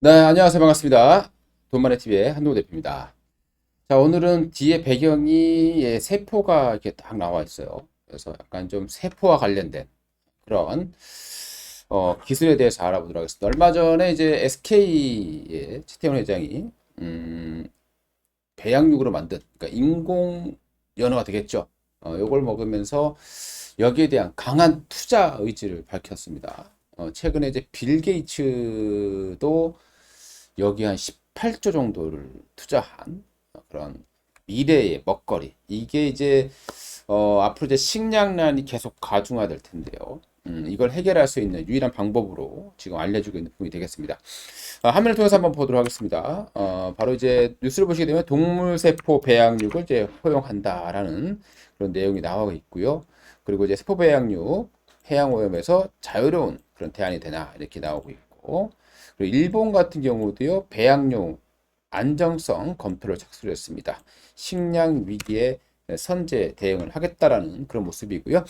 네, 안녕하세요. 반갑습니다. 돈만의 TV의 한동호 대표입니다. 자, 오늘은 뒤에 배경이 예, 세포가 이렇게 딱 나와 있어요. 그래서 약간 좀 세포와 관련된 그런 어, 기술에 대해서 알아보도록 하겠습니다. 얼마 전에 이제 SK의 최태원 회장이 음, 배양육으로 만든 그러니까 인공 연어가 되겠죠. 어, 요걸 먹으면서 여기에 대한 강한 투자 의지를 밝혔습니다. 어, 최근에 이제 빌 게이츠도 여기 한 18조 정도를 투자한 그런 미래의 먹거리. 이게 이제 어, 앞으로 이제 식량난이 계속 가중화될 텐데요. 음, 이걸 해결할 수 있는 유일한 방법으로 지금 알려주고 있는 부분이 되겠습니다. 아, 화면을 통해서 한번 보도록 하겠습니다. 어, 바로 이제 뉴스를 보시게 되면 동물세포 배양육을 이제 허용한다라는 그런 내용이 나와 있고요. 그리고 이제 세포 배양육 해양 오염에서 자유로운 그런 대안이 되나 이렇게 나오고 있고 그리고 일본 같은 경우도요 배양용 안정성 검토를 착수를 했습니다. 식량 위기에 선제 대응을 하겠다라는 그런 모습이고요.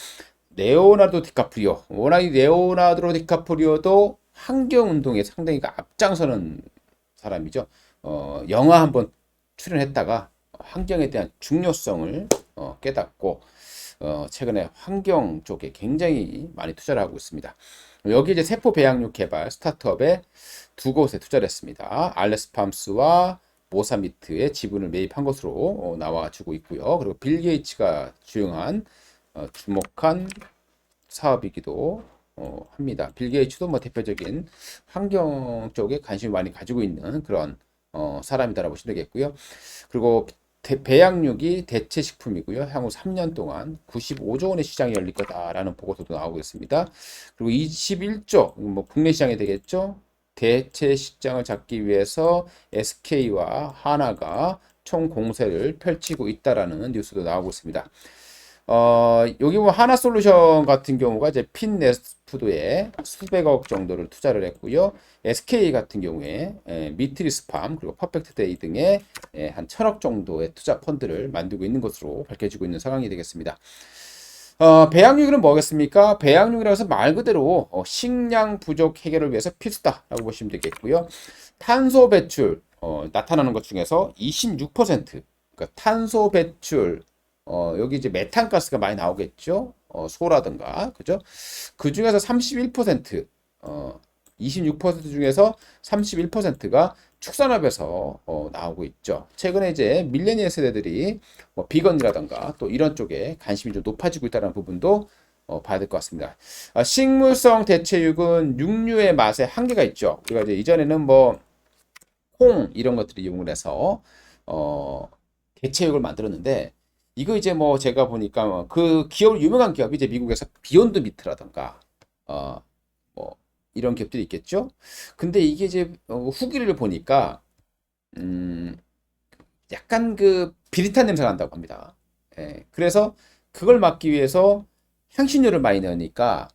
레오나르도 디카프리오 워낙 이 레오나르도 디카프리오도 환경 운동에 상당히 그 앞장서는 사람이죠. 어, 영화 한번 출연했다가 환경에 대한 중요성을 어, 깨닫고 어, 최근에 환경 쪽에 굉장히 많이 투자를 하고 있습니다. 여기 이제 세포 배양육 개발 스타트업에 두 곳에 투자를 했습니다. 알레스팜스와 모사미트의 지분을 매입한 것으로 어, 나와주고 있고요. 그리고 빌 게이츠가 주용한 어, 주목한 사업이기도 어, 합니다. 빌 게이츠도 뭐 대표적인 환경 쪽에 관심을 많이 가지고 있는 그런 어, 사람이다라고 보시면 되겠고요. 그리고 대, 배양육이 대체 식품이고요. 향후 3년 동안 95조 원의 시장이 열릴 거다라는 보고서도 나오고 있습니다. 그리고 21조, 뭐 국내 시장이 되겠죠. 대체 시장을 잡기 위해서 SK와 하나가 총 공세를 펼치고 있다라는 뉴스도 나오고 있습니다. 어, 여기 뭐 하나 솔루션 같은 경우가 이제 핀네스푸드에 수백억 정도를 투자를 했고요. SK 같은 경우에 에, 미트리스팜 그리고 퍼펙트데이 등의 에, 한 천억 정도의 투자 펀드를 만들고 있는 것으로 밝혀지고 있는 상황이 되겠습니다. 어, 배양육은 뭐겠습니까? 배양육이라고 해서 말 그대로 어, 식량 부족 해결을 위해서 필수다라고 보시면 되겠고요. 탄소 배출 어, 나타나는 것 중에서 26% 그러니까 탄소 배출 어, 여기 이제 메탄가스가 많이 나오겠죠. 어, 소라든가, 그죠? 그 중에서 31%, 어, 26% 중에서 31%가 축산업에서 어, 나오고 있죠. 최근에 이제 밀레니얼 세대들이 뭐 비건이라든가 또 이런 쪽에 관심이 좀 높아지고 있다는 부분도 어, 봐야 될 것 같습니다. 아, 식물성 대체육은 육류의 맛에 한계가 있죠. 우리가 이제 이전에는 뭐 콩 이런 것들을 이용을 해서 어, 대체육을 만들었는데 이거 이제 뭐 제가 보니까 뭐그 기업 유명한 기업이 이제 미국에서 비욘드 미트라던가 어 뭐 이런 기업들이 있겠죠. 근데 이게 이제 어, 후기를 보니까 음 약간 그 비릿한 냄새가 난다고 합니다. 예. 그래서 그걸 막기 위해서 향신료를 많이 넣으니까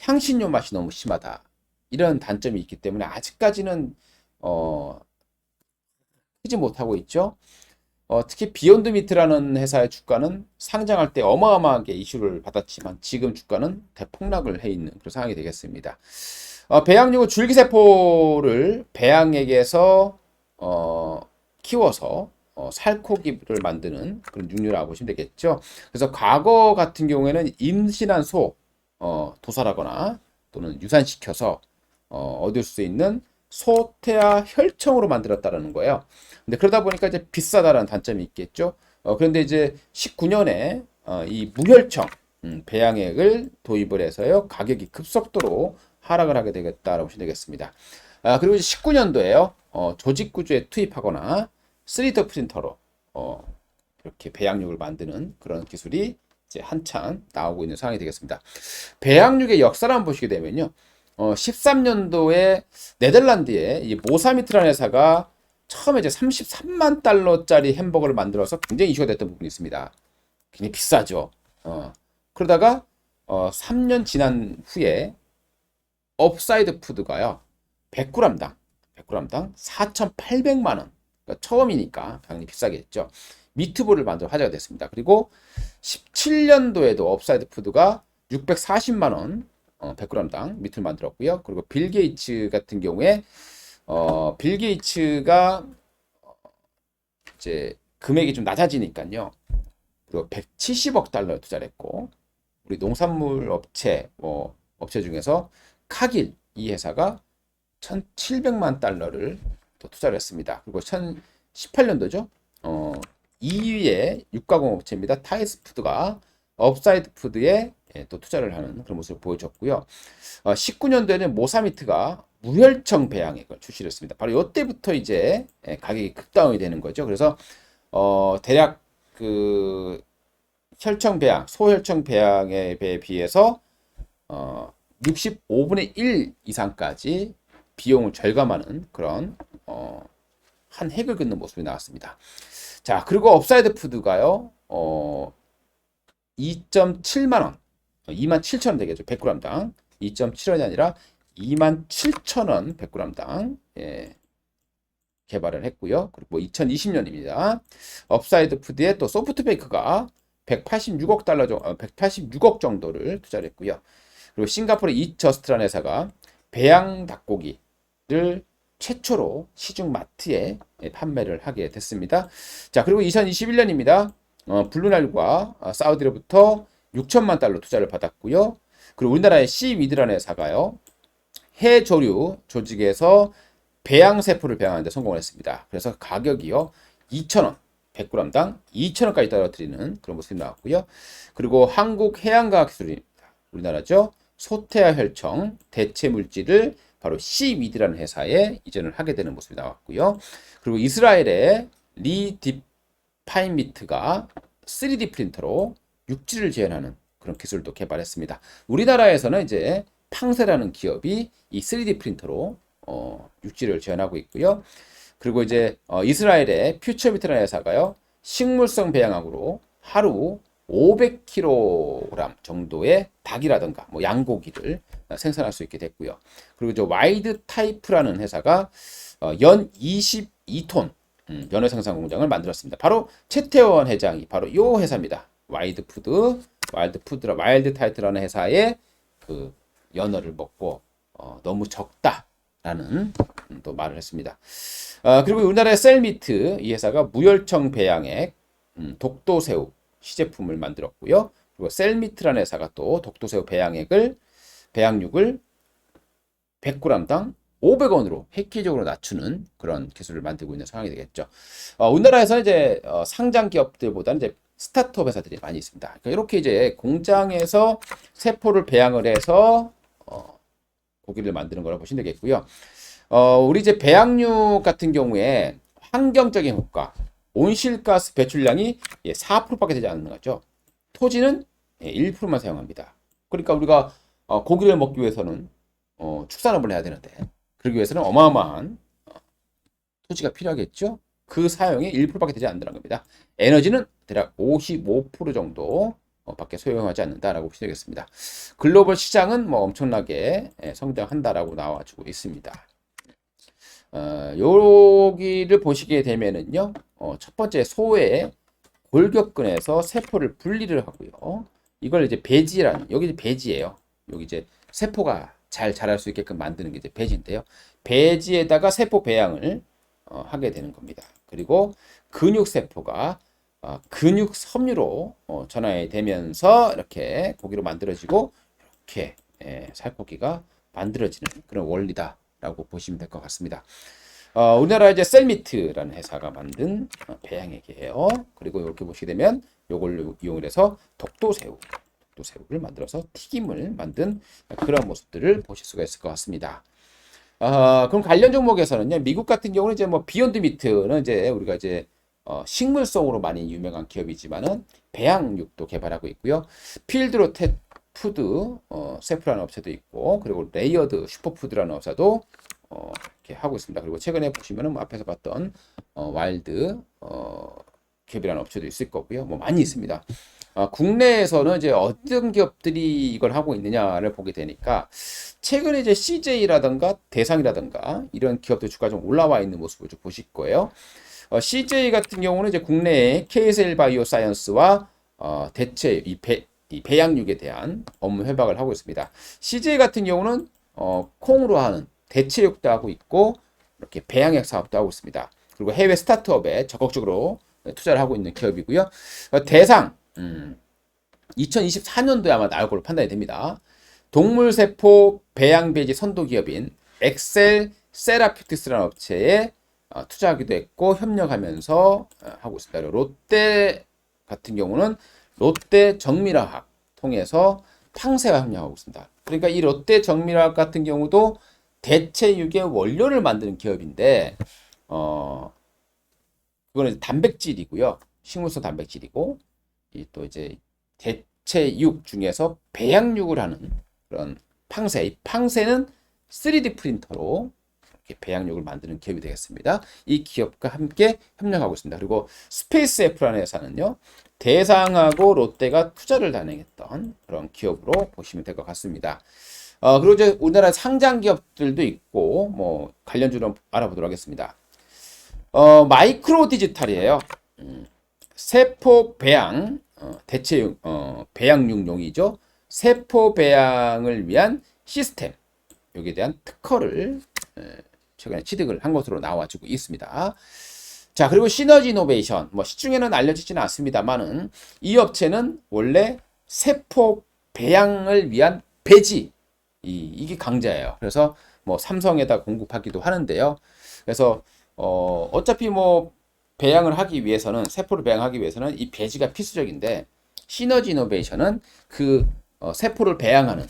향신료 맛이 너무 심하다. 이런 단점이 있기 때문에 아직까지는 어 크지 못하고 있죠. 어, 특히 비욘드 미트라는 회사의 주가는 상장할 때 어마어마하게 이슈를 받았지만 지금 주가는 대폭락을 해 있는 그런 상황이 되겠습니다. 어, 배양육은 줄기세포를 배양액에서 어, 키워서 어, 살코기를 만드는 그런 육류라고 보시면 되겠죠. 그래서 과거 같은 경우에는 임신한 소 어, 도살하거나 또는 유산시켜서 어, 얻을 수 있는 소태아 혈청으로 만들었다라는 거예요. 근데 그러다 보니까 이제 비싸다라는 단점이 있겠죠. 어, 그런데 이제 19년에 어, 이 무혈청 음, 배양액을 도입을 해서요 가격이 급속도로 하락을 하게 되겠다라고 보시면 되겠습니다. 아, 그리고 이제 19년도에요 어, 조직 구조에 투입하거나 3D 프린터로 어, 이렇게 배양육을 만드는 그런 기술이 이제 한창 나오고 있는 상황이 되겠습니다. 배양육의 역사를 한번 보시게 되면요. 어, 13년도에 네덜란드의 이 모사미트라는 회사가 처음에 이제 33만 달러짜리 햄버거를 만들어서 굉장히 이슈가 됐던 부분이 있습니다. 굉장히 비싸죠. 어, 그러다가 어, 3년 지난 후에 업사이드 푸드가요. 100g당 100g당 4,800만 원. 그러니까 처음이니까 당연히 비싸겠죠. 미트볼을 만들어 화제가 됐습니다. 그리고 17년도에도 업사이드 푸드가 640만 원 어, 100g당 미트를 만들었고요. 그리고 빌 게이츠 같은 경우에 어, 빌 게이츠가 어, 이제 금액이 좀 낮아지니까요. 그리고 170억 달러 투자를 했고 우리 농산물 업체 뭐 업체 중에서 카길 이 회사가 1,700만 달러를 또 투자를 했습니다. 그리고 2018년도죠. 어, 2위의 육가공 업체입니다. 타이스 푸드가 업사이드 푸드에 예, 또 투자를 하는 그런 모습을 보여줬고요. 어, 19년도에는 모사미트가 무혈청 배양액을 출시를 했습니다. 바로 이때부터 이제 예, 가격이 급다운이 되는 거죠. 그래서 어, 대략 그 혈청 배양, 소혈청 배양에 비해서 어, 65분의 1 이상까지 비용을 절감하는 그런 어, 한 획을 긋는 모습이 나왔습니다. 자, 그리고 업사이드 푸드가요. 어, 2.7만 원. 2만 7천 원 되겠죠. 100g당. 2.7원이 아니라 2만 7천 원 100g당. 예. 개발을 했고요. 그리고 2020년입니다. 업사이드 푸드의 또 소프트베이크가 186억 달러 정도, 186억 정도를 투자를 했고요. 그리고 싱가포르 이저스트라는 회사가 배양 닭고기를 최초로 시중 마트에 판매를 하게 됐습니다. 자, 그리고 2021년입니다. 어, 블루날과 사우디로부터 6천만 달러 투자를 받았고요. 그리고 우리나라의 시위드라는 회사가요. 해조류 조직에서 배양세포를 배양하는데 성공을 했습니다. 그래서 가격이요. 2,000원, 100g당 2,000원까지 떨어뜨리는 그런 모습이 나왔고요. 그리고 한국해양과학기술입니다. 우리나라죠. 소태아 혈청 대체 물질을 바로 시위드라는 회사에 이전을 하게 되는 모습이 나왔고요. 그리고 이스라엘의 리디파인미트가 3D 프린터로 육지를 재현하는 그런 기술도 개발했습니다. 우리나라에서는 이제 팡세라는 기업이 이 3D 프린터로 어, 육지를 재현하고 있고요. 그리고 이제 어, 이스라엘의 퓨처미트라는 회사가요. 식물성 배양학으로 하루 500kg 정도의 닭이라든가 뭐 양고기를 생산할 수 있게 됐고요. 그리고 저 와이드 타이프라는 회사가 어, 연 22톤 음, 연어 생산 공장을 만들었습니다. 바로 최태원 회장이 바로 이 회사입니다. 와이드 푸드, 와일드 푸드라 와일드 타이트라는 회사의 그 연어를 먹고 어, 너무 적다 라는 음, 또 말을 했습니다. 어, 그리고 우리나라의 셀미트 이 회사가 무열청 배양액, 음, 독도새우 시제품을 만들었고요. 그리고 셀미트라는 회사가 또 독도새우 배양액을 배양육을 100g당 500원으로 획기적으로 낮추는 그런 기술을 만들고 있는 상황이 되겠죠. 어, 우리나라에서 이제 어, 상장 기업들보다는 이제 스타트업 회사들이 많이 있습니다. 그러니까 이렇게 이제 공장에서 세포를 배양을 해서 어, 고기를 만드는 거라고 보시면 되겠고요. 어, 우리 이제 배양육 같은 경우에 환경적인 효과, 온실가스 배출량이 4%밖에 되지 않는 거죠. 토지는 1%만 사용합니다. 그러니까 우리가 어, 고기를 먹기 위해서는 어, 축산업을 해야 되는데 그러기 위해서는 어마어마한 어, 토지가 필요하겠죠. 그 사용이 1%밖에 되지 않는다는 겁니다. 에너지는 대략 55% 정도 어, 밖에 소요하지 않는다라고 보시면 되겠습니다. 글로벌 시장은 뭐 엄청나게 예, 성장한다라고 나와주고 있습니다. 어, 여기를 보시게 되면은요, 어, 첫 번째 소의 골격근에서 세포를 분리를 하고요. 이걸 이제 배지라는 여기 배지예요. 여기 이제 세포가 잘 자랄 수 있게끔 만드는 게 이제 배지인데요. 배지에다가 세포 배양을 어, 하게 되는 겁니다. 그리고 근육 세포가 어, 근육 섬유로 어, 전환이 되면서 이렇게 고기로 만들어지고 이렇게 예, 살코기가 만들어지는 그런 원리다라고 보시면 될 것 같습니다. 어, 우리나라 이제 셀미트라는 회사가 만든 어, 배양액이에요. 그리고 이렇게 보시게 되면 이걸 이용을 해서 독도새우, 독도새우를 만들어서 튀김을 만든 그런 모습들을 보실 수가 있을 것 같습니다. 어, 그럼 관련 종목에서는요, 미국 같은 경우는 이제 뭐 비욘드 미트는 이제 우리가 이제 어, 식물성으로 많이 유명한 기업이지만은 배양육도 개발하고 있고요. 필드로 테 푸드, 어, 세프라는 업체도 있고, 그리고 레이어드 슈퍼푸드라는 업체도 어, 이렇게 하고 있습니다. 그리고 최근에 보시면은 뭐 앞에서 봤던 어, 와일드 어, 기업이라는 업체도 있을 거고요. 뭐 많이 있습니다. 어, 국내에서는 이제 어떤 기업들이 이걸 하고 있느냐를 보게 되니까 최근에 이제 CJ라든가 대상이라든가 이런 기업들 주가 좀 올라와 있는 모습을 좀 보실 거예요. 어, CJ 같은 경우는 이제 국내에 KSL 바이오 사이언스와 어, 대체 이, 배, 이 배양육에 대한 업무 협약을 하고 있습니다. CJ 같은 경우는 어, 콩으로 하는 대체육도 하고 있고 이렇게 배양액 사업도 하고 있습니다. 그리고 해외 스타트업에 적극적으로 투자를 하고 있는 기업이고요. 어, 대상 음, 2024년도에 아마 나올 걸로 판단이 됩니다. 동물세포 배양배지 선도 기업인 엑셀 세라피틱스라는 업체에 어, 투자하기도 했고 협력하면서 어, 하고 있습니다. 롯데 같은 경우는 롯데 정밀화학 통해서 탕세와 협력하고 있습니다. 그러니까 이 롯데 정밀화학 같은 경우도 대체육의 원료를 만드는 기업인데 어 그거는 단백질이고요. 식물성 단백질이고 이 또 이제 대체육 중에서 배양육을 하는 그런 팡세. 이 팡세는 3D 프린터로 배양육을 만드는 기업이 되겠습니다. 이 기업과 함께 협력하고 있습니다. 그리고 스페이스 F라는 회사는요. 대상하고 롯데가 투자를 단행했던 그런 기업으로 보시면 될 것 같습니다. 어, 그리고 이제 우리나라 상장 기업들도 있고 뭐 관련주로 알아보도록 하겠습니다. 어, 마이크로 디지털이에요. 음, 세포 배양 어, 대체 어, 배양육용이죠. 세포 배양을 위한 시스템 여기에 대한 특허를 에, 최근에 취득을 한 것으로 나와지고 있습니다. 자 그리고 시너지 이노베이션 뭐 시중에는 알려지지는 않습니다만은 이 업체는 원래 세포 배양을 위한 배지 이, 이게 강자예요. 그래서 뭐 삼성에다 공급하기도 하는데요. 그래서 어, 어차피 뭐 배양을 하기 위해서는 세포를 배양하기 위해서는 이 배지가 필수적인데 시너지 이노베이션은 그 어, 세포를 배양하는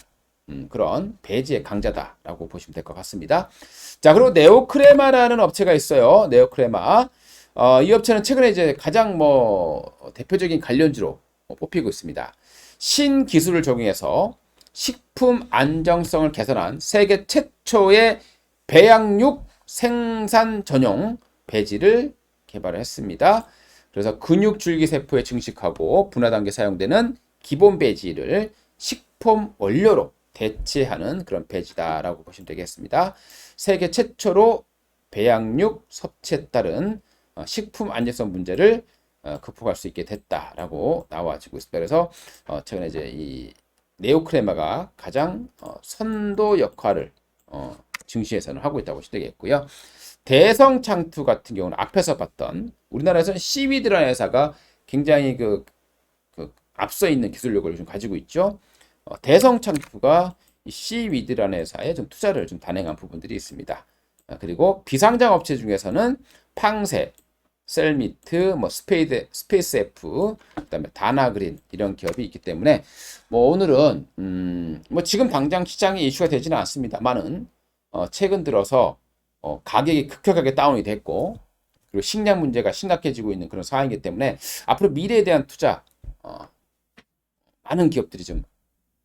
음, 그런 배지의 강자다라고 보시면 될 것 같습니다. 자 그리고 네오크레마라는 업체가 있어요. 네오크레마 어, 이 업체는 최근에 이제 가장 뭐 대표적인 관련주로 뽑히고 있습니다. 신기술을 적용해서 식품 안정성을 개선한 세계 최초의 배양육 생산 전용 배지를 개발했습니다. 그래서 근육 줄기 세포에 증식하고 분화 단계 사용되는 기본 배지를 식품 원료로 대체하는 그런 배지다라고 보시면 되겠습니다. 세계 최초로 배양육 섭취에 따른 어, 식품 안전성 문제를 어, 극복할 수 있게 됐다라고 나와지고 있습니다. 그래서 어, 최근에 이제 이 네오크레마가 가장 선도 역할을 증시에서는 하고 있다고 보시면 되겠고요. 대성창투 같은 경우는 앞에서 봤던 우리나라에서는 시위드라는 회사가 굉장히 그, 그 앞서 있는 기술력을 좀 가지고 있죠. 어, 대성창투가 시위드라는 회사에 좀 투자를 좀 단행한 부분들이 있습니다. 아, 그리고 비상장 업체 중에서는 팡세, 셀미트, 뭐 스페이드, 스페이스 F, 그다음에 다나그린 이런 기업이 있기 때문에 뭐 오늘은 음, 뭐 지금 당장 시장에 이슈가 되지는 않습니다만은 어, 최근 들어서 어, 가격이 급격하게 다운이 됐고 그리고 식량 문제가 심각해지고 있는 그런 상황이기 때문에 앞으로 미래에 대한 투자 어, 많은 기업들이 좀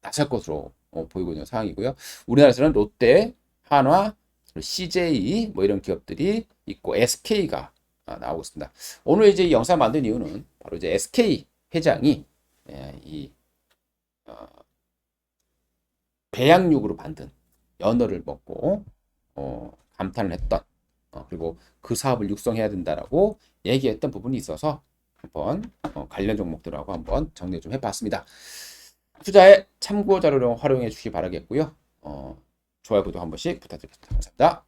나설 것으로 어, 보이고 있는 상황이고요. 우리나라에서는 롯데, 한화, CJ 뭐 이런 기업들이 있고 SK가 아, 나오고 있습니다. 오늘 이제 이 영상 만든 이유는 바로 이제 SK 회장이 예, 이 어, 배양육으로 만든 연어를 먹고 어, 감탄을 했던 어, 그리고 그 사업을 육성해야 된다라고 얘기했던 부분이 있어서 한번 어, 관련 종목들하고 한번 정리 좀 해봤습니다. 투자에 참고 자료로 활용해 주시기 바라겠고요. 어, 좋아요, 구독 한 번씩 부탁드립니다. 감사합니다.